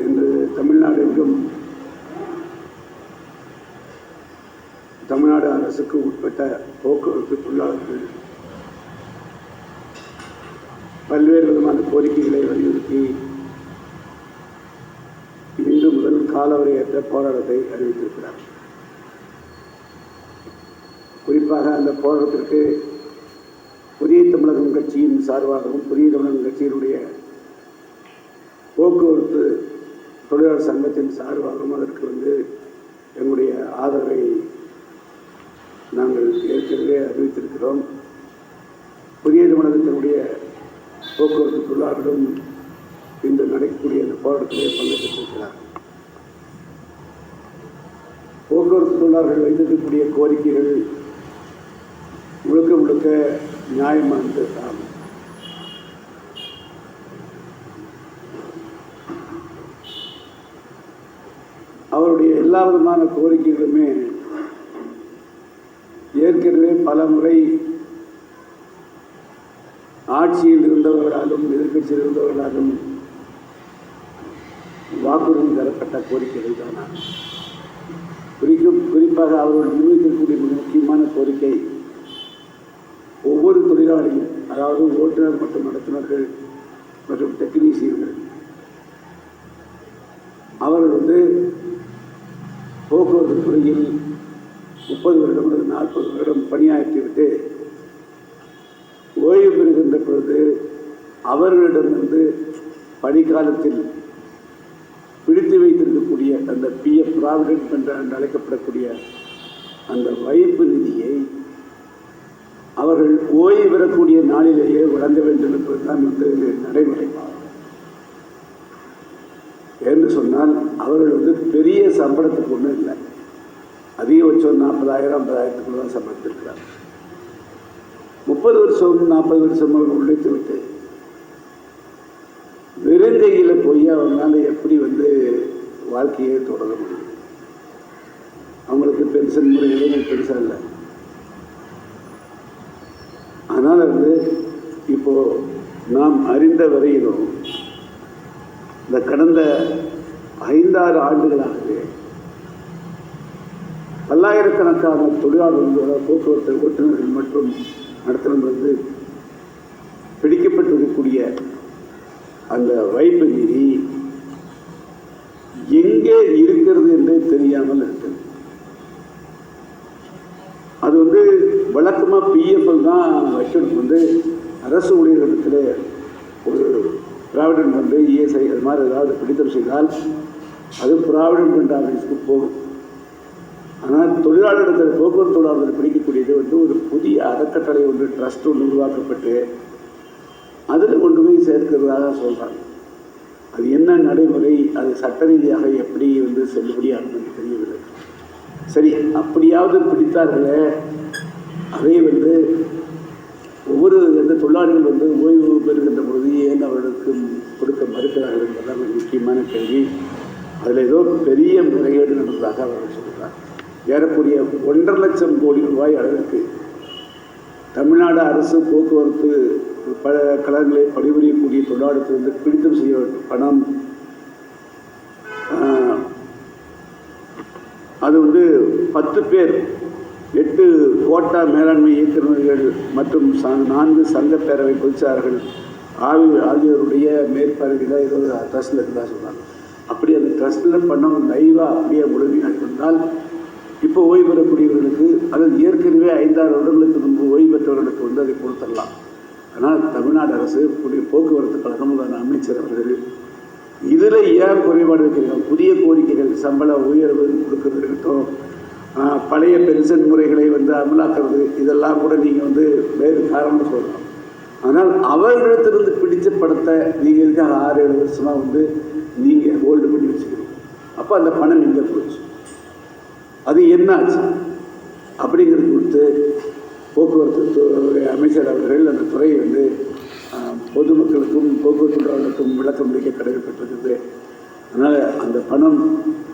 இன்று தமிழ்நாடு எங்கும் தமிழ்நாடு அரசுக்கு உட்பட்ட போக்குவரத்து தொழிலாளர்கள் பல்வேறு விதமான கோரிக்கைகளை வலியுறுத்தி இன்று முதல் காலவரையற்ற போராட்டத்தை அறிவித்திருக்கிறார் குறிப்பாக அந்த போராட்டத்திற்கு புதிய தமிழகம் கட்சியின் சார்பாகவும் புதிய தமிழகம் கட்சியினுடைய போக்குவரத்து தொழிலாளர் சங்கத்தின் சார்பாகவும் அதற்கு வந்து எங்களுடைய ஆதரவை நாங்கள் ஏற்கனவே அறிவித்திருக்கிறோம். புதிய நிறுவனத்தினுடைய போக்குவரத்து தொழிலாளர்களும் இன்று நடக்கக்கூடிய அந்த போராட்டத்திலே பங்கு போக்குவரத்து தொழிலாளர்கள் வைத்திருக்கக்கூடிய கோரிக்கைகள் முழுக்க முழுக்க நியாயமானது ஆகும் எல்லா விதமான கோரிக்கைகளுமே ஏற்கனவே பல முறை ஆட்சியில் இருந்தவர்களாலும் எதிர்க்கட்சியில் இருந்தவர்களாலும் வாக்குறுதி தரப்பட்ட கோரிக்கைகள் தான். குறிக்கும் குறிப்பாக அவர்கள் நிர்வகிக்கக்கூடிய மிக முக்கியமான கோரிக்கை ஒவ்வொரு தொழிலாளியும் அதாவது ஓட்டுநர் மற்றும் நடத்துனர்கள் மற்றும் டெக்னீசியன்கள் அவர்கள் வந்து போக்குவரத்து துறையில் முப்பது வருடம் அல்லது நாற்பது வருடம் பணியாற்றிவிட்டு ஓய்வு பெறுகின்ற பொழுது அவர்களிடமிருந்து பணிக்காலத்தில் பிடித்து வைத்திருக்கக்கூடிய அந்த பிஎஃப் ப்ராவிடென்ட் என்று என்று அழைக்கப்படக்கூடிய அந்த வைப்பு நிதியை அவர்கள் ஓய்வு பெறக்கூடிய நாளிலேயே வழங்க வேண்டும் என்பதுதான் வந்து நடைமுறை. என்று சொன்னால் அவர்கள் வந்து பெரிய சம்பளத்துக்கு ஒன்றும் இல்லை. அதிகபட்சம் நாற்பதாயிரம் ஐம்பதாயிரத்துக்குள்ள தான் சம்பளத்திருக்கிறார் முப்பது வருஷம் நாற்பது வருஷம் அவர் உழைத்து விட்டு வெறுங்கையில் போய் அவங்களால எப்படி வந்து வாழ்க்கையை தொடர முடியும்? அவங்களுக்கு பென்ஷன் முறைகளும் பெருசாக இல்லை. அதனால் வந்து இப்போ நாம் அறிந்த வரையிலும் இந்த கடந்த ஐந்தாறு ஆண்டுகளாகவே பல்லாயிரக்கணக்கான தொழிலாளர்களோட போக்குவரத்து ஓட்டுநர்கள் மற்றும் நடத்துனர் வந்து பிடிக்கப்பட்டிருக்கக்கூடிய அந்த வைப்பு நிதி எங்கே இருக்கிறது என்றே தெரியாமல் இருக்கிறது அது வந்து வழக்கமாக பிஎஃப்எல் தான் வைக்கணும். வந்து அரசு ஊழியர்களிடத்தில் ஒரு பிராவிடன் ஃபண்டு இஎஸ்ஐ அது மாதிரி ஏதாவது பிடித்தம் செய்தால் அது ப்ராவிடன்ட் ஃபண்ட் ஆஃபீஸ்க்கு போகும். ஆனால் தொழிலாளர்கள் போக்குவரத்து தொழிலாளர்கள் பிடிக்கக்கூடியது வந்து ஒரு புதிய அறக்கட்டளை ஒன்று ட்ரஸ்ட் ஒன்று உருவாக்கப்பட்டு அதில் கொண்டு போய் சேர்க்கிறதாக சொல்கிறாங்க அது என்ன நடைமுறை அது சட்ட ரீதியாக எப்படி வந்து செல்லுபடியாகும் என்று தெரியவில்லை. சரி அப்படியாவது பிடித்தார்களே அதை வந்து ஒவ்வொரு எந்த தொழிலாளிகள் வந்து ஓய்வு பெறுகின்ற பொழுது ஏன் அவர்களுக்கு கொடுக்க மறுக்கிறார்கள் என்பதால் ஒரு முக்கியமான கேள்வி. அதில் ஏதோ பெரிய முறைகேடு நடந்ததாக அவர்கள் சொல்கிறார். ஏறக்கூடிய ஒன்றரை லட்சம் கோடி ரூபாய் அளவிற்கு தமிழ்நாடு அரசு போக்குவரத்து பல கழகங்களை பணிபுரியக்கூடிய தொழிலாளர்களுக்கு பிடித்தம் செய்ய பணம் அது வந்து பத்து பேர் எட்டு கோட்டா மேலாண்மை இயக்குநர்கள் மற்றும் நான்கு சங்க பேரவை பொதுச்சார்கள் ஆவி ஆகியோருடைய மேற்பார்வையில் ஏதோ ட்ரஸ்டில் இருந்தால் சொன்னாங்க. அப்படி அந்த ட்ரஸ்டில் பண்ணவங்க லைவாக அப்படியே முழுமையாக இருந்தால் இப்போ ஓய்வு பெறக்கூடியவர்களுக்கு அதாவது ஏற்கனவே ஐந்தாறு வருடங்களுக்கு முன்பு ஓய்வு பெற்றவர்களுக்கு வந்து அதை கொடுத்துடலாம். ஆனால் தமிழ்நாடு அரசு புதிய போக்குவரத்து கழகம் அமைச்சர் அவர்கள் இதில் ஏன் குறைபாடு வைக்கிறீங்க புதிய கோரிக்கைகள் சம்பள உயர்வு கொடுக்கறது இருக்கட்டும் பழைய பென்ஷன் முறைகளை வந்து அமலாக்குறது இதெல்லாம் கூட நீங்கள் வந்து வேறு காரணம் சொல்லலாம் ஆனால் அவர்களிடத்திலிருந்து பிடிச்ச படத்தை நீங்கள் இருக்க ஆறு ஏழு வருஷமாக வந்து நீங்கள் ஹோல்டு பண்ணி வச்சுக்கிறீங்க? அப்போ அந்த பணம் எங்கே போச்சு. அது என்னாச்சு? அப்படிங்கிறது குறித்து போக்குவரத்து துறை அமைச்சர் அவர்கள் அந்த துறையை வந்து பொதுமக்களுக்கும் போக்குவரத்து விளக்கம் அளிக்க கடமைப்பட்டிருக்கிறது. அதனால் அந்த பணம்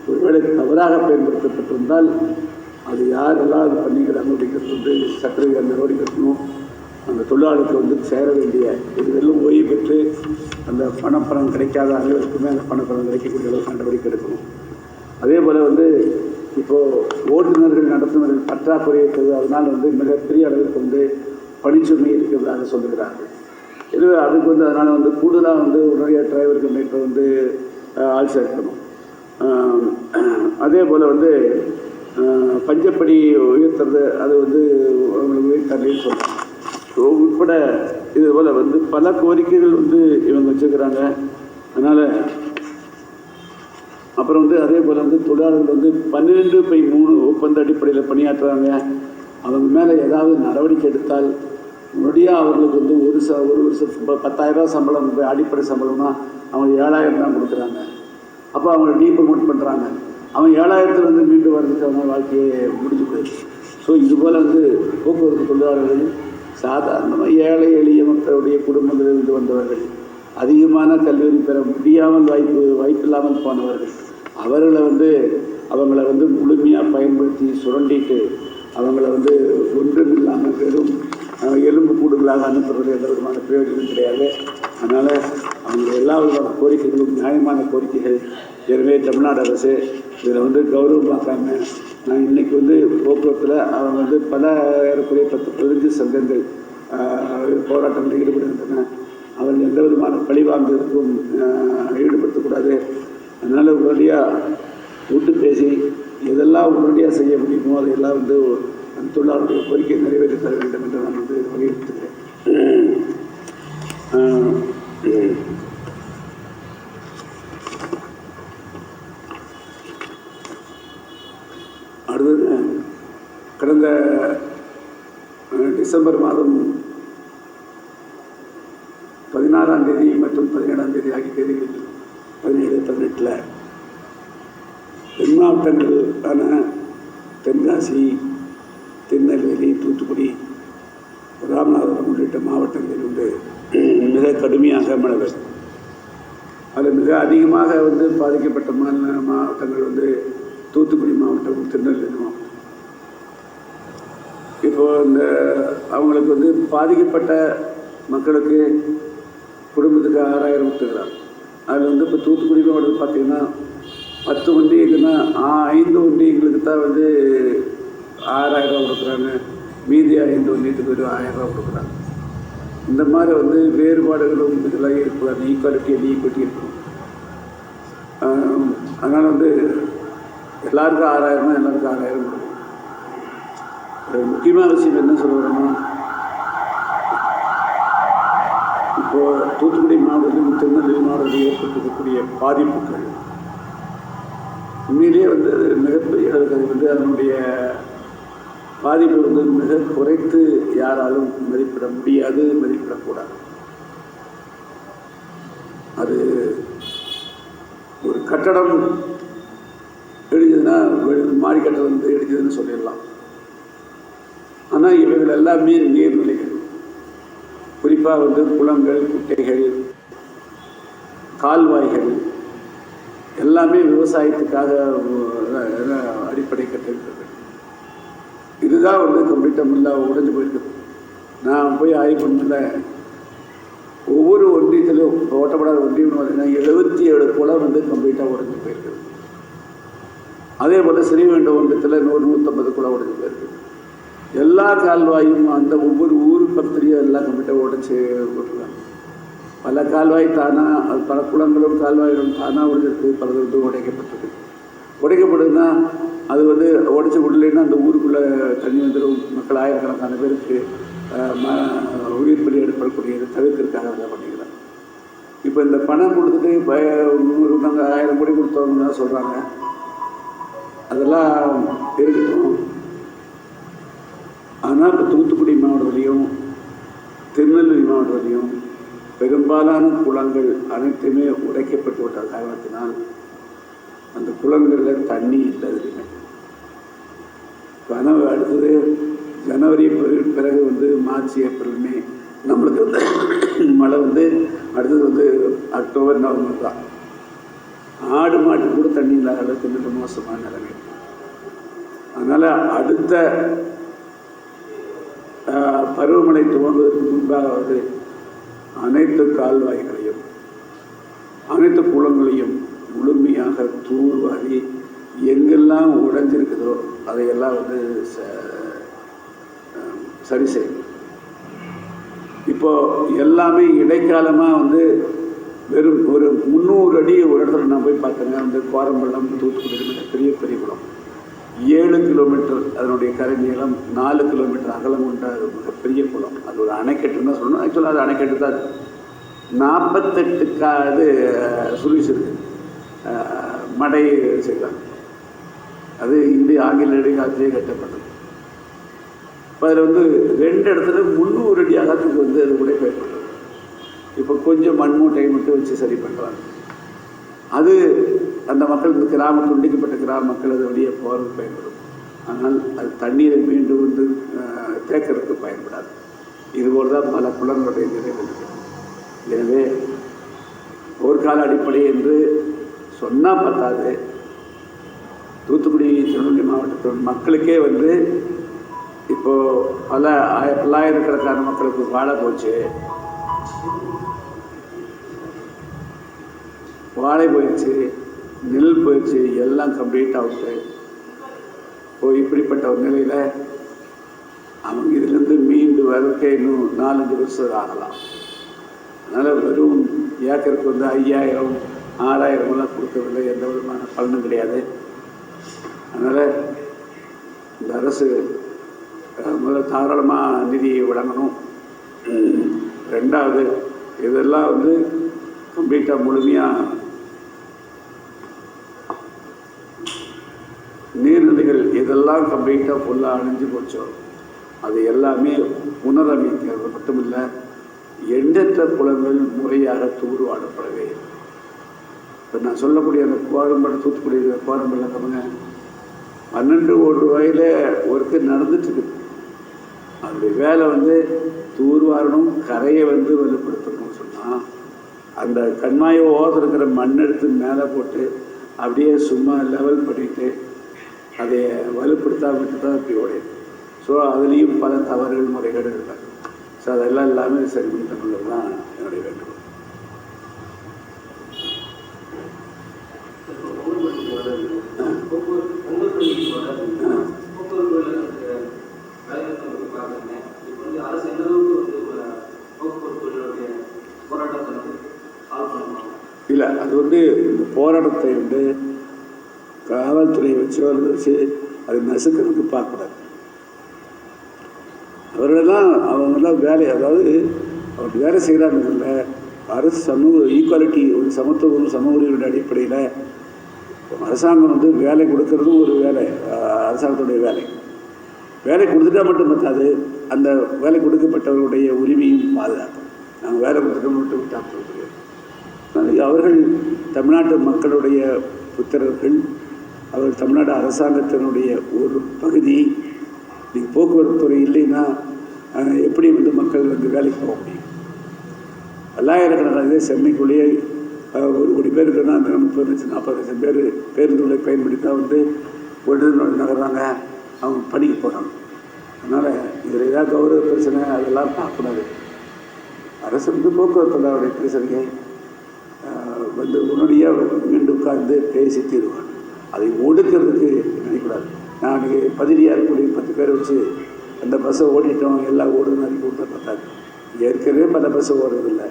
ஒருவேளை தவறாக பயன்படுத்தப்பட்டிருந்தால் அது யாரெல்லாம் அது பண்ணிக்கிறாங்க அப்படிங்கிறது வந்து சட்ட நடவடிக்கை எடுக்கணும் அந்த தொழிலாளருக்கு வந்து சேர வேண்டிய இதுவெல்லாம் ஓய்வு பெற்று அந்த பணப்பணம் கிடைக்காத அனைவருக்குமே அந்த பணப்பணம் கிடைக்கக்கூடிய அளவுக்கு நடவடிக்கை எடுக்கணும். அதே போல் வந்து இப்போது ஓட்டுநர்கள் நடத்துனர்கள் பற்றாக்குறை இருக்கிறது அதனால் வந்து மிகப்பெரிய அளவுக்கு வந்து பணிச்சுமை இருக்கிறதாக சொல்லுகிறார்கள். எனவே அதுக்கு வந்து அதனால் வந்து கூடுதலாக வந்து உடனடியாக டிரைவர் கண்டக்டர் வந்து அஹ், ஆள் சேர்க்கணும் அதே போல் வந்து பஞ்சப்படி உயர்த்துறது அது வந்து அவங்களுக்கு உயர்த்தரலன்னு சொல்கிறாங்க உட்பட இது போல் வந்து பல கோரிக்கைகள் வந்து இவங்க வச்சுருக்கிறாங்க. அதனால் அப்புறம் வந்து அதே போல் வந்து தொழிலாளர்கள் வந்து பன்னிரெண்டு பை மூணு ஒப்பந்த அடிப்படையில் பணியாற்றுறாங்க. அவங்க மேலே ஏதாவது நடவடிக்கை எடுத்தால் முன்னாடியாக அவர்களுக்கு வந்து ஒரு ச ஒரு வருஷம் பத்தாயிரரூபா பத்தாயிரம் சம்பளம் அடிப்படை சம்பளம்னா அவங்க ஏழாயிரம் தான் கொடுக்குறாங்க. அப்போ அவங்க டீப்ரமோட் பண்ணுறாங்க அவன் ஏழாயிரத்துலேருந்து மீண்டு வர்றதுக்கு அவங்க வாழ்க்கையே முடிஞ்சு போயிடுச்சு. ஸோ இதுபோல் வந்து போக்குவரத்து தொழிலாளர்கள் சாதாரணமாக ஏழை எளிய மக்களுடைய குடும்பங்களிலிருந்து வந்தவர்கள் அதிகமான கல்லூரி பெற முடியாமல் வாய்ப்பு வாய்ப்பில்லாமல் போனவர்கள் அவர்களை வந்து அவங்கள வந்து முழுமையாக பயன்படுத்தி சுரண்டிட்டு அவங்கள வந்து ஒன்றும் இல்லாமல் வெறும் எலும்பு கூடுகளாக அனுப்புறது எந்த விதமான பிரயோஜனம் கிடையாது. அதனால் அவங்க எல்லா விதமான கோரிக்கைகளும் நியாயமான கோரிக்கைகள் எனவே தமிழ்நாடு அரசு இதில் வந்து கௌரவம் பார்க்காம நான் இன்னைக்கு வந்து போக்குவரத்தில் அவங்க வந்து பல ஏறக்குறைய பத்து பதினஞ்சு சங்கங்கள் ஆஹ், போராட்டங்களில் ஈடுபடுகின்றன அவர்கள் எந்த விதமான பழிவாங்குவதற்கும் ஈடுபடுத்தக்கூடாது. அதனால் உடனடியாக விட்டு பேசி எதெல்லாம் உடனடியாக செய்ய முடியுமோ அதையெல்லாம் வந்து அந்த தொழிலாளருடைய கோரிக்கையை நிறைவேற்றி தர வேண்டும் என்று நான் வந்து வலியுறுத்துகிறேன். அடுத்தது கடந்த டிசம்பர் மாதம் பதினாறாம் தேதி மற்றும் பதினேழாம் தேதி ஆகிய தேதிகளில் பதினேழு பதினெட்டில் தென் மாவட்டங்களான தென்காசி திருநெல்வேலி தூத்துக்குடி ராமநாதபுரம் உள்ளிட்ட மாவட்டங்களில் வந்து மிக கடுமையாக மழை பெய்யும் அதில் மிக அதிகமாக வந்து பாதிக்கப்பட்ட மாநில மாவட்டங்கள் வந்து தூத்துக்குடி மாவட்டம் திருநெல்வேலி மாவட்டம். இப்போ இந்த அவங்களுக்கு வந்து பாதிக்கப்பட்ட மக்களுக்கு குடும்பத்துக்கு ஆறாயிரம் கொடுத்துக்கிறாங்க அதில் வந்து இப்போ தூத்துக்குடி மாவட்டத்தில் பார்த்தீங்கன்னா பத்து ஒன்றியக்குன்னா ஐந்து ஒன்றியங்களுக்கு தான் வந்து ஆறாயிரம் ரூபா கொடுக்குறாங்க. மீதி ஐந்து ஒன்றியத்துக்கு ஒரு ஆயிரம் ரூபா கொடுக்குறாங்க. இந்த மாதிரி வந்து வேறுபாடுகளும் இதெல்லாம் இருக்கக்கூடாது ஈக்குவாலிட்டி அண்ட் ஈக்குவிட்டி இருக்கணும். அதனால் வந்து எல்லாருக்கும் ஆறாயிரம்னா எல்லாருக்கும் ஆறாயிரம் கொடுக்கும் ஒரு முக்கியமான விஷயம் என்ன சொல்லணும்னா இப்போது இப்போ தூத்துக்குடி மாவட்டத்திலும் திருநெல்வேலி மாவட்டத்தில் ஏற்பட்டிருக்கக்கூடிய பாதிப்புகள் உண்மையிலேயே வந்து அது மிகப்பெரிய அது வந்து அதனுடைய பாதிப்பு வந்து மிக குறைத்து யாராலும் மதிப்பிட முடியாது மதிப்பிடக்கூடாது. அது ஒரு கட்டடம் இடிஞ்சதுன்னா மாடி கட்டடம் வந்து இடிஞ்சதுன்னு சொல்லிடலாம். ஆனால் இவைகள் எல்லாமே நீர்நிலைகள். குறிப்பாக வந்து குளங்கள் குட்டைகள் கால்வாய்கள் எல்லாமே விவசாயத்துக்காக அடிப்படை கட்டிருக்கிறது. இதுதான் வந்து கம்ப்ளீட்டாக முல்லாக உடைஞ்சு போயிருக்குது நான் போய் ஆய்வு பண்ணல ஒவ்வொரு ஒன்றியத்திலும் ஓட்டப்படாத ஒன்றியம்னு பார்த்தீங்கன்னா எழுபத்தி ஏழு குளம் வந்து கம்ப்ளீட்டாக உடைஞ்சு போயிருக்குது அதே போல் ஸ்ரீவேண்ட ஒன்றியத்தில் நூறு நூற்றம்பது குளம் உடைஞ்சு போயிருக்குது எல்லா கால்வாயும் அந்த ஒவ்வொரு ஊர் பத்திரியும் எல்லாம் கம்ப்ளீட்டாக உடைச்சி போட்டுருக்காங்க. பல கால்வாய் தானாக பல குளங்களும் கால்வாய்களும் தானாக உடைஞ்சிருக்கு பல வந்து உடைக்கப்பட்டிருக்கு. உடைக்கப்படுதுன்னா அது வந்து உடச்சி விடலைன்னா அந்த ஊருக்குள்ளே தண்ணி வந்துடும் மக்கள் ஆயிரக்கணக்கான பேருக்கு ம- உயிர் பலி ஏற்படக்கூடியது தவிர்க்கிறதுக்காக அதை பண்ணிக்கிறாங்க. இப்போ இந்த பணம் கொடுத்துட்டு இப்போ நாங்கள் ஆயிரம் கோடி கொடுத்தவங்க தான் சொல்கிறாங்க அதெல்லாம் இருக்கட்டும் ஆனால் இப்போ தூத்துக்குடி மாவட்டத்துலேயும் திருநெல்வேலி மாவட்டத்திலையும் பெரும்பாலான குளங்கள் அனைத்துமே உடைக்கப்பட்டு விட்ட காரணத்தினால் அந்த குளங்களில் தண்ணி இல்லை எதுலையுமே கனவு அடுத்தது ஜனவரி பிறகு- வந்து மார்ச் ஏப்ரல் மே நம்மளுக்கு வந்து மழை வந்து அடுத்தது வந்து அக்டோபர் நவம்பர் தான். ஆடு மாட்டு கூட தண்ணி இல்லாத அளவுக்கு மிக மோசமான நிலைமை. அதனால் அடுத்த பருவமழை துவங்குவதற்கு முன்பாக வந்து அனைத்து கால்வாய்களையும் அனைத்து குளங்களையும் முழுமையாக தூர்வாரி எங்கெல்லாம் உடைஞ்சிருக்குதோ அதையெல்லாம் வந்து ச- சரி செய்யணும் இப்போ எல்லாமே இடைக்காலமாக வந்து வெறும் ஒரு முந்நூறு அடி ஒரு இடத்துல நான் போய் பார்த்தேங்க. வந்து கோரம்பள்ளம் தூத்துக்குடி பெரிய பெரிய குளம். ஏழு கிலோமீட்டர் அதனுடைய கரை நீளம் நாலு கிலோமீட்டர் அகலம் கொண்ட மிகப்பெரிய குளம். அது ஒரு அணைக்கட்டுன்னு தான் சொல்லணும். ஆக்சுவலாக அது அணைக்கட்டு தான் அது. நாற்பத்தெட்டு இருக்குது மடை செய்கிறாங்க அது இந்திய ஆங்கில இடைக்காலத்திலே கட்டப்பட்டது. இப்போ அதில் வந்து ரெண்டு இடத்துல முந்நூறு அடி அகத்துக்கு வந்து அது கூட பயன்படுது இப்போ கொஞ்சம் மண்மூட்டை மட்டும் வச்சு சரி பண்ணுறாங்க அது அந்த மக்கள் இந்த கிராம துண்டிக்கப்பட்ட கிராம மக்கள் அது வழியே போகிறதுக்கு பயன்படும். ஆனால் அது தண்ணீரை மீண்டும் வந்து தேக்கிறதுக்கு பயன்படாது. இதுபோல் தான் பல குளங்களுடைய நிறைவு எனவே போர்க்கால அடிப்படை என்று சொன்னால் பத்தாது. தூத்துக்குடி திருநெல்வேலி மாவட்டத்தோட மக்களுக்கே வந்து இப்போது பல ஆய பல்லாயிரக்கணக்கான மக்களுக்கு வாழை போச்சு. வாழை போயிடுச்சு நெல் போயிடுச்சு எல்லாம் கம்ப்ளீட் அவுட்டு இப்போ இப்படிப்பட்ட ஒரு நிலையில் அவங்க இதுலேருந்து மீண்டு வரக்கே இன்னும் நாலஞ்சு வருஷம் ஆகலாம். அதனால் வெறும் ஏக்கருக்கு வந்து ஐயாயிரம் ஆறாயிரமெல்லாம் கொடுக்கறதில்ல எந்த விதமான பலனும் கிடையாது. அதனால் இந்த அரசு முதல்ல தாராளமாக நிதியை வழங்கணும். ரெண்டாவது இதெல்லாம் வந்து கம்ப்ளீட்டாக முழுமையாக நீர்நிலைகள் இதெல்லாம் கம்ப்ளீட்டாக ஃபுல்லாக அழிஞ்சு போச்சோ அது எல்லாமே புனரமைக்கிறது மட்டுமில்லை எண்ணற்ற குளங்கள் முறையாக தூர்வாடப்படவே இப்போ நான் சொல்லக்கூடிய அந்த கோரம்பலம் தூத்துக்குடி கோரம்பலம் கமங்க பன்னெண்டு கோடி ரூபாயில ஒர்க்கு நடந்துட்டு இருக்கு அதனுடைய வேலை வந்து தூர்வாரணும் கரையை வந்து வலுப்படுத்தணும்னு சொன்னால் அந்த கண்மாய ஓரம் இருக்கிற மண் எடுத்து மேலே போட்டு அப்படியே சும்மா லெவல் பண்ணிவிட்டு அதை வலுப்படுத்தாம தான் இப்படி ஓடையும் ஸோ அதுலேயும் பல தவறுகள் முறைகேடு இருக்காங்க ஸோ அதெல்லாம் எல்லாமே சரி பண்ணி தமிழ் தான் என்னுடைய வேண்டுகோள் இல்லை அது வந்து இந்த போராட்டத்தை வந்து காவல்துறையை வச்சோ வச்சு அது நசுக்கிறதுக்கு பார்க்கக்கூடாது. அவர்களெல்லாம் அவங்கெல்லாம் வேலை அதாவது அவர் வேலை செய்கிறாங்கல்ல அரசு சமூக ஈக்குவாலிட்டி ஒரு சமத்துவம் சமூக உரிமையோட அடிப்படையில் அரசாங்கம் வந்து வேலை கொடுக்கறதும் ஒரு வேலை அரசாங்கத்துடைய வேலை. வேலை கொடுத்துட்டா மட்டும் பத்தாது அந்த வேலை கொடுக்கப்பட்டவர்களுடைய உரிமையும் பாதுகாக்கும். நாங்கள் வேலை கொடுத்துட்டோம் மட்டும் விட்டால் அவர்கள் தமிழ்நாட்டு மக்களுடைய புத்திரர்கள் அவர் தமிழ்நாடு அரசாங்கத்தினுடைய ஒரு பகுதி. நீங்கள் போக்குவரத்து துறை இல்லைன்னா எப்படி வந்து மக்கள் வந்து வேலைக்கு போக முடியும்? பல்லாயிரக்கணக்கான இதே செம்மைக்குள்ளேயே ஒரு கோடி பேர் இருக்குன்னா அந்த முப்பது லட்சம் நாற்பது லட்சம் பேர் பேருந்துகளை பயன்படுத்தி தான் வந்து உடனே நகர்றாங்க அவங்க பணிக்கு போகிறாங்க அதனால் இதில் ஏதாவது கௌரவ பிரச்சனை அதெல்லாம் பார்க்கக்கூடாது அரசு வந்து போக்குவரத்து அவருடைய பிரச்சனையை வந்து உடனடியாக மீண்டும் உட்கார்ந்து பேசி தீர்வான் அதை ஒடுக்கிறதுக்கு நினைக்கூடாது நான் அன்றைக்கி இருக்கக்கூடிய பத்து பேரை வச்சு அந்த பஸ்ஸை ஓடிட்டோம் எல்லாம் ஓடுதுன்னு அறிக்கை கொடுத்தா பார்த்தாரு. ஏற்கனவே பல பஸ்ஸை ஓடுறதில்லை.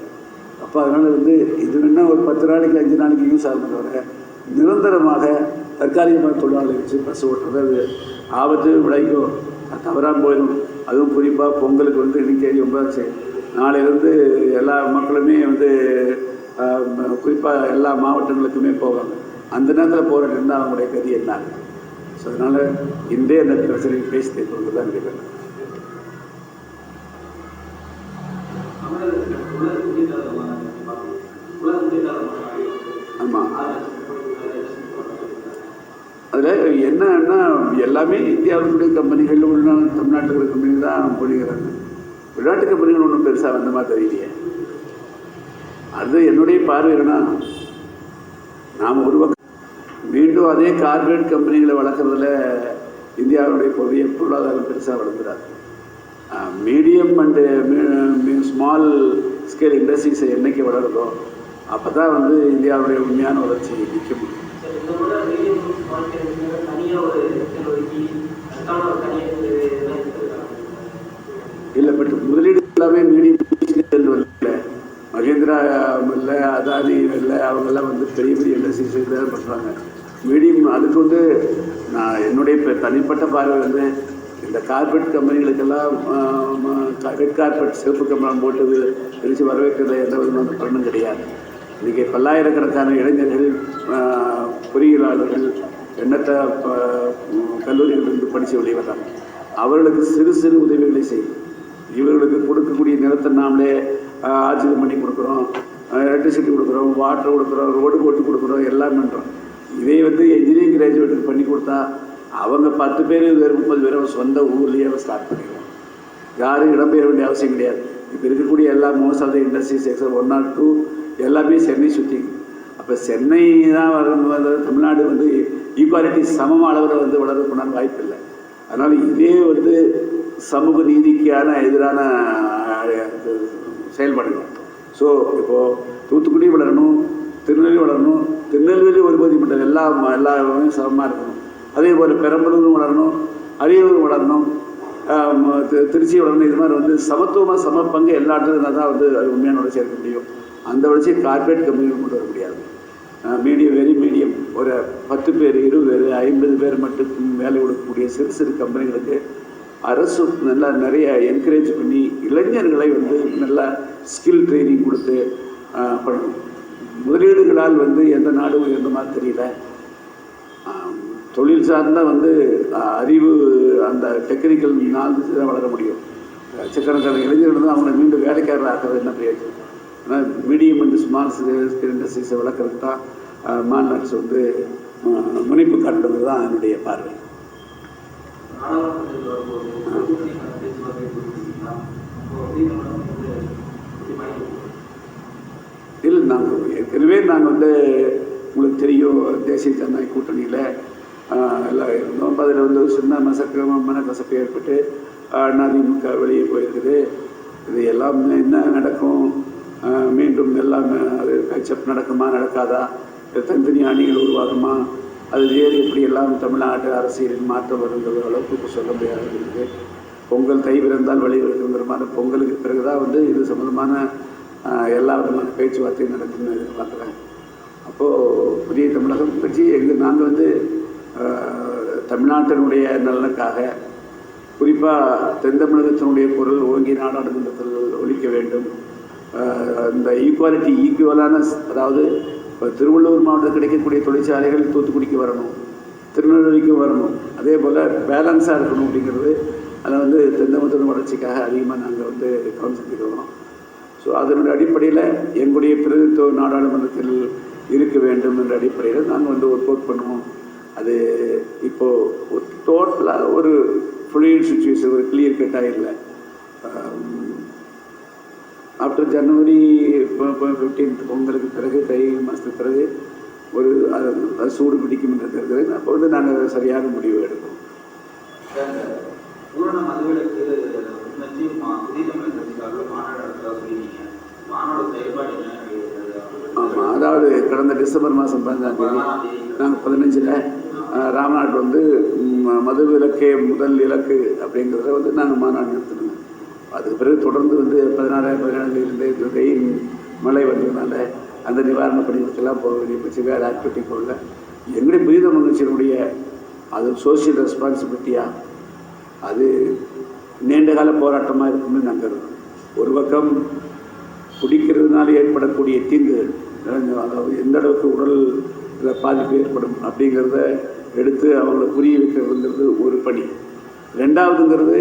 அப்போ அதனால் வந்து இது வேணா ஒரு பத்து நாளைக்கு அஞ்சு நாளைக்கு யூஸ் ஆகும் தவிர நிரந்தரமாக தற்காலிகமாக தொழிலாளர் வச்சு பஸ் ஓட்டுறது அது ஆபத்து விளைக்கும் அது தவறாமல் போயிடும். அதுவும் குறிப்பாக பொங்கலுக்கு வந்து இன்னைக்கு ஒன்பதாச்சு நாளையிலேருந்து எல்லா மக்களுமே வந்து குறிப்பாக எல்லா மாவட்டங்களுக்குமே போவாங்க அந்த நேரத்தில் போராட்டம் இருந்தால் அவங்களுடைய கதி என்ன? ஸோ அதனால் இன்றே அந்த பிரச்சனை பேசி தீர்ப்பது தான் கேட்குறேன் ஆமாம் அதில் என்னன்னா எல்லாமே இந்தியாவுடைய கம்பெனிகள் உள்ள தமிழ்நாட்டில் இருக்கிற கம்பெனி தான் போடுகிறாங்க வெளிநாட்டு கம்பெனிகள் ஒன்றும் பெருசாக வந்த மாதிரி தெரியலையே. அது என்னுடைய பார்வைனா நாம் ஒரு மீண்டும் அதே கார்பரேட் கம்பெனிகளை வளர்க்குறதுல இந்தியாவுடைய பொருளிய பொருளாதாரம் பெருசாக வளர்ந்துடாது medium and small scale industries என்னைக்கு வளருதோ அப்போ தான் வந்து இந்தியாவுடைய உண்மையான வளர்ச்சி நிற்க முடியும். தனியாக ஒரு செல் ஒதுக்கி அதுக்கான ஒரு தனியாக ஒரு இதெல்லாம் எடுத்துருக்காங்க இல்லை பட் முதலீடு எல்லாமே மீடியம் இல்லை மகேந்திரா இல்லை அதானி இல்லை அவங்கெல்லாம் வந்து பெரிய பெரிய இண்டஸ்ட்ரீஸ் தான் பண்ணுறாங்க மீடியம் அதுக்கு வந்து நான் என்னுடைய தனிப்பட்ட பார்வை வந்து இந்த கார்பெட் கம்பெனிகளுக்கெல்லாம் ரெட் கார்பெட் சிவப்பு கம்பளம் போட்டு பிரித்து வரவேற்கிறதுல எந்த விதமான பலனும் கிடையாது. இன்றைக்கி பல்லாயிரக்கணக்கான இளைஞர்கள் பொறியியலாளர்கள் எண்ணற்ற ப- கல்லூரிகளிலிருந்து படித்து வெளிவராங்க அவர்களுக்கு சிறு சிறு உதவிகளை செய்யும். இவர்களுக்கு கொடுக்கக்கூடிய நிலத்தை நாமளே ஆஹ், பண்ணி கொடுக்குறோம். எலக்ட்ரிசிட்டி கொடுக்குறோம் வாட்டர் கொடுக்குறோம் ரோடு போட்டு கொடுக்குறோம் எல்லாம் பண்ணுறோம் இதே வந்து இன்ஜினியரிங் கிராஜுவேட்டுக்கு பண்ணி கொடுத்தா அவங்க பத்து பேர் வேறு முப்பது பேரும் சொந்த ஊர்லேயே அவன் ஸ்டார்ட் பண்ணிடுவோம். யாரும் இடம்பெயர வேண்டிய அவசியம் கிடையாது. இப்போ இருக்கக்கூடிய எல்லா most of the industries except one or two எல்லாமே சென்னை சுற்றி அப்போ சென்னை தான் வர தமிழ்நாடு வந்து ஈக்குவாலிட்டி சமம் அளவில் வந்து வளர்றதுக்குண்டான வாய்ப்பு இல்லை. அதனால் இதே வந்து சமூக நீதிக்கான எதிரான செயல்பாடுகள் ஸோ இப்போது தூத்துக்குடி வளரணும் திருநெல்வேலி வளரணும் திருநெல்வேலி ஒரு பகுதி மட்டும் எல்லா எல்லாமே சமமாக இருக்கணும். அதே போல் பெரம்பலூரும் வளரணும் அரியலூரும் வளரணும் திருச்சி வளரணும். இது மாதிரி வந்து சமத்துவமாக சம பங்கு எல்லா இடத்துலையும் இருந்தால் தான் வந்து அது உண்மையான வளர்ச்சி இருக்க முடியும். அந்த வளர்ச்சியை கார்பரேட் கம்பெனிகள் கொண்டு வர முடியாது. மீடியம் வெரி மீடியம் ஒரு பத்து பேர் இருபது பேர் ஐம்பது பேர் மட்டும் வேலை கொடுக்கக்கூடிய சிறு சிறு கம்பெனிகளுக்கு அரசு நல்லா நிறைய என்கரேஜ் பண்ணி இளைஞர்களை வந்து நல்லா ஸ்கில் ட்ரைனிங் கொடுத்து பண்ணணும். முதலீடுகளால் வந்து எந்த நாடும் உயர்ந்த மாதிரி தெரியல தொழில் சார்ந்த வந்து அறிவு அந்த டெக்னிக்கல் நாலேஜ் தான் வளர முடியும். லட்சக்கணக்கான இளைஞர்கள் தான் அவங்களை மீண்டும் வேலைக்காரர் ஆக்குறது என்ன பிரயோஜனம்? ஆனால் மீடியம் அண்ட் ஸ்மால் இண்டஸ்ட்ரீஸை வளர்க்குறதுக்கு தான் மாநில அரசு வந்து முனைப்பு காட்டுறது தான் என்னுடைய பார்வை. நாடாளுமன்றத்தில் வரும்போது கொடுத்துருக்கீங்களா அப்போ வந்து இல்லை நாங்கள் ஏற்கனவே நாங்கள் வந்து உங்களுக்கு தெரியும் தேசிய ஜனநாயக கூட்டணியில் எல்லாம் இருந்தோம். அதில் வந்து சின்ன மசக்க கசப்பு ஏற்பட்டு ஆஹ், அதிமுக வெளியே போயிருக்குது. இது எல்லாம் என்ன நடக்கும்? மீண்டும் எல்லாம் அது கட்சப் நடக்குமா நடக்காதா? இது தனித்தனி அணிகள் உருவாகுமா? அது வேறு எப்படியெல்லாம் தமிழ்நாட்டு அரசியலில் மாற்றம் வருங்கிற அளவுக்கு சொல்ல முடியாது இருக்குது. பொங்கல் தை பிறந்தால் வழி வருங்கிற மாதிரி பொங்கலுக்கு பிறகு தான் வந்து இது சம்மந்தமான எல்லா விதமான பேச்சுவார்த்தையும் நடக்கும்னு எதிர்பார்க்குறேன். அப்போது புதிய தமிழகம் பற்றி எங்கள் நாங்கள் வந்து தமிழ்நாட்டினுடைய நலனுக்காக குறிப்பாக தென் தமிழகத்தினுடைய குரல் ஓங்கி நாடாளுமன்றத்தில் ஒழிக்க வேண்டும். இந்த ஈக்குவாலிட்டி ஈக்குவலான அதாவது இப்போ திருவள்ளூர் மாவட்டத்தில் கிடைக்கக்கூடிய தொழிற்சாலைகள் தூத்துக்குடிக்கு வரணும் திருநெல்வேலிக்கு வரணும். அதே போல் பேலன்ஸாக இருக்கணும் அப்படிங்கிறது அதில் வந்து தென் வளர்ச்சிக்காக அதிகமாக நாங்கள் வந்து கவனம் செலுத்திக்கிறோம் ஸோ அதனுடைய அடிப்படையில் எங்களுடைய பிரதித்துவ நாடாளுமன்றத்தில் இருக்க வேண்டும் என்ற அடிப்படையில் நாங்கள் வந்து ஒர்க் அவுட் பண்ணுவோம். அது இப்போது டோட்டலாக ஒரு ஃபுல்லியல் சுச்சுவேஷன் ஒரு கிளியர் கட்டாக இல்லை. ஆஃப்டர் ஜனவரி ஃபிஃப்டீன்த் பொங்கலுக்கு பிறகு தை மாதத்துக்கு பிறகு ஒரு அது சூடு பிடிக்கும் என்று இருக்கிறது. அப்போ வந்து நாங்கள் சரியான முடிவு எடுப்போம் ஆமாம் அதாவது கடந்த டிசம்பர் மாதம் பதினஞ்சாம் தேதி நாங்கள் பதினஞ்சில் ராம்நாட் வந்து மது விலக்கே முதல் இலக்கு அப்படிங்கிறத வந்து நாங்கள் மாநாடு நடத்தினோங்க அதுக்கு பிறகு தொடர்ந்து வந்து பதினாறாயிரம் பதினாறு இந்த வெயில் மழை வந்ததுனால அந்த நிவாரண பணிகளுக்கெல்லாம் போக வேண்டிய பற்றி வேறு ஆக்டிவிட்டி போகல. எங்களுடைய புரித மகிழ்ச்சியினுடைய அது சோசியல் ரெஸ்பான்சிபிலிட்டியாக அது நீண்டகால போராட்டமாக இருக்கும்னு நாங்கள் கருதுறோம் ஒரு பக்கம் குடிக்கிறதுனால ஏற்படக்கூடிய தீங்குகள் அதாவது எந்த அளவுக்கு உடல் பாதிப்பு ஏற்படும் அப்படிங்கிறத எடுத்து அவங்களை புரிய வைக்கிறதுங்கிறது ஒரு பணி. ரெண்டாவதுங்கிறது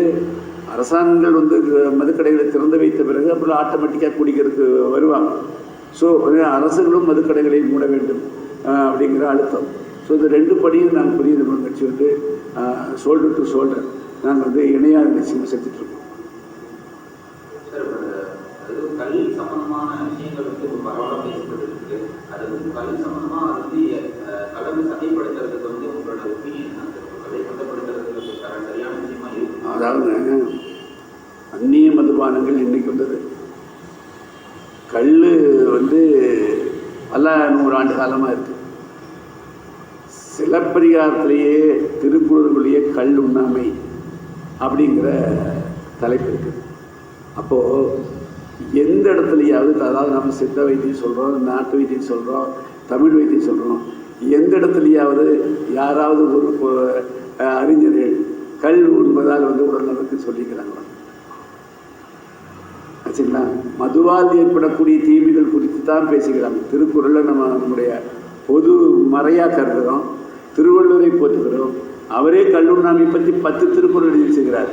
அரசாங்கங்கள் வந்து மதுக்கடைகளை திறந்து வைத்த பிறகு அப்புறம் ஆட்டோமேட்டிக்காக குடிக்கிறதுக்கு வருவாங்க. ஸோ அரசுகளும் மதுக்கடைகளை மூட வேண்டும் அப்படிங்கிற அழுத்தம். ஸோ இந்த ரெண்டு படியும் நாங்கள் புதிய தமிழ் கட்சி வந்து ஷோல்டர் டு ஷோல்டர் நாங்கள் வந்து இணையாக நிச்சயம் செஞ்சுட்ருக்கோம் சார் இப்ப அது கல் சம்பந்தமான விஷயங்கள் வந்து இப்போ பரவலாக பேசப்பட்டு இருக்கு அது வந்து கல் சம்பந்தமா அது வந்து அஹ், கலந்து சந்தைப்படுத்துறதுக்கு வந்து உங்களோட ஒப்பீனியன் என்ன? சார் இப்போ கல்லை சந்தைப்படுத்துறதுக்கு சர- சரியான விஷயமா இருக்கு அதாவது அந்நிய மதுபானங்கள் இன்றைக்கு வந்தது? கல் வந்து பல ஆண்டு காலமாக இருக்கு. சிலப்பதிகாரத்திலேயே திருக்குறளுக்குள்ளேயே கல் உண்ணாமை அப்படிங்கிற தலைப்பு இருக்குது அப்போது எந்த இடத்துலையாவது அதாவது நம்ம சித்த வைத்தியம் சொல்கிறோம் நாட்டு வைத்தியம் சொல்கிறோம் தமிழ் வைத்தியம் சொல்கிறோம் எந்த இடத்துலையாவது யாராவது ஒரு அறிஞர்கள் கல் உண்பதால் வந்து உடல்நலத்துக்கு சொல்லிக்கிறாங்களா சொல்லிக்கிறாங்க மதுவால் ஏற்படக்கூடிய தீமைகள் குறித்து தான் பேசுகிறாங்க. திருக்குறளில் நம்ம நம்முடைய பொது மறையாக கருதுகிறோம் திருவள்ளுவரை போற்றுகிறோம். அவரே கல்லுண்ணாமை பற்றி பத்து திருக்குறள் எழுதி வச்சுக்கிறார்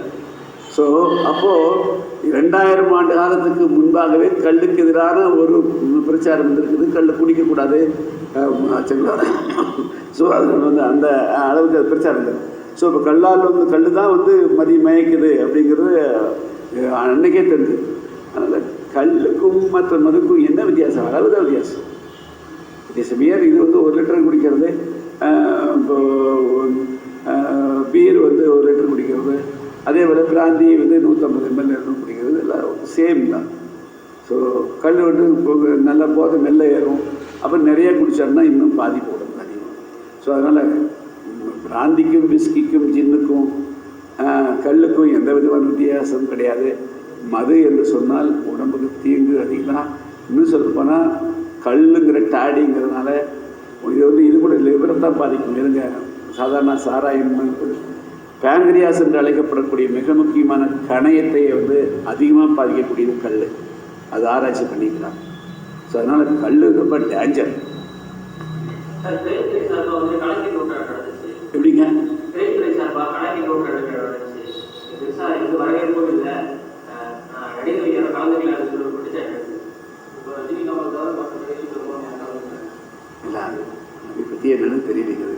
ஸோ அப்போது ரெண்டாயிரம் ஆண்டு காலத்துக்கு முன்பாகவே கல்லுக்கு எதிரான ஒரு பிரச்சாரம் இருந்திருக்குது கல் குடிக்கக்கூடாது ஸோ அது வந்து அந்த அளவுக்கு அது பிரச்சாரம் இருக்குது ஸோ இப்போ கல்லால் வந்து கல் தான் வந்து மதி மயக்குது அப்படிங்கிறது அன்னைக்கே தெரிஞ்சு அதனால் கல்லுக்கும் மற்ற மதுக்கும் என்ன வித்தியாசம்? அளவு தான் வித்தியாசம் வித்தியாசம் இது வந்து ஒரு லிட்டர் குடிக்கிறது. இப்போ பீர் வந்து ஒரு லிட்டர் குடிக்கிறது. அதே போல் பிராந்தி வந்து நூற்றம்பது எம்எல் குடிக்கிறது. எல்லாம் சேம் தான். ஸோ கல் வந்து இப்போ நல்ல போதை மெல்ல ஏறும். அப்புறம் நிறைய குடித்தோம்னா இன்னும் பாதிப்பு உடம்பு அதிகம். ஸோ அதனால் பிராந்திக்கும் பிஸ்கிக்கும் ஜின்னுக்கும் கல்லுக்கும் எந்த விதமான வித்தியாசமும் கிடையாது. மது என்று சொன்னால் உடம்புக்கு தீங்கு அதிகம். இன்னும் சொல்லப்போனால் கல்லுங்கிற டாடிங்கிறதுனால இது வந்து இது கூட லிவரை தான் பாதிக்கும். இருங்க சாதாரண சாராயம் பேங்க்ரியாஸ் என்று அழைக்கப்படக்கூடிய மிக முக்கியமான கணையத்தை வந்து அதிகமாக பாதிக்கக்கூடியது கல் அது ஆராய்ச்சி பண்ணிக்கலாம். ஸோ அதனால் கல் ரொம்ப டேஞ்சர் எப்படிங்க? ரஜினி தெரிவிக்கிறது